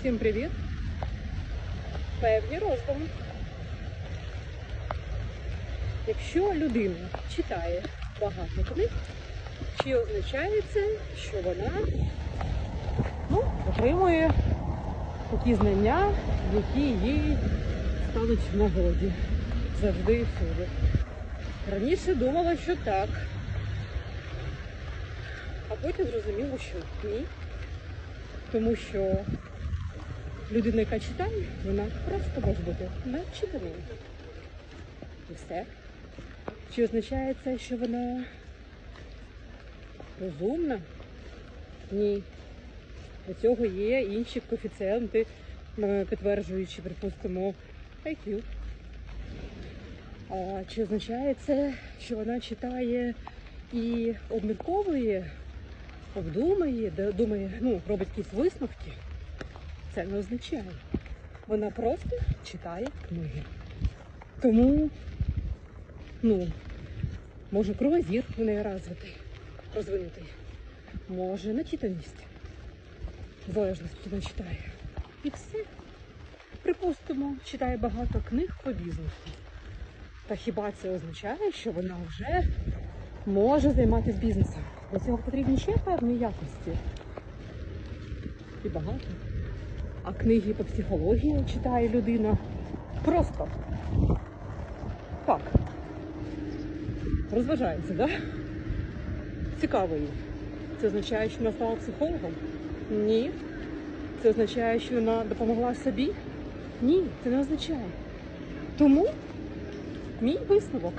Всім привіт! Певні роздуми. Якщо людина читає багато книг, чи означає це, що вона ну, отримує такі знання, які їй стануть в нагоді завжди і всюди. Раніше думала, що так. А потім зрозуміла, що ні. Тому що людина, яка читає, вона просто може бути начитаною. І все. Чи означає це, що вона розумна? Ні. Для цього є інші коефіцієнти, е, підтверджуючи, припустимо, IQ. А чи означає це, що вона читає і обмірковує, обдумає, думає, ну, робить якісь висновки? Це не означає. Вона просто читає книги. Тому, ну, може, кругозір у неї розвитий, розвинутий, може начитаність, в залежності, вона читає. І все. Припустимо, читає багато книг по бізнесу. Та хіба це означає, що вона вже може займатися бізнесом? Для цього потрібні ще певні якості. І багато. А книги по психології читає людина. Просто так. Розважається, да? Цікаво. Це означає, що вона стала психологом? Ні. Це означає, що вона допомогла собі? Ні, це не означає. Тому мій висновок,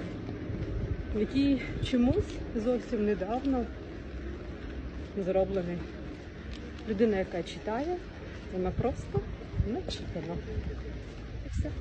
який чомусь зовсім недавно зроблений. Людина, яка читає, вона просто начитана. І все.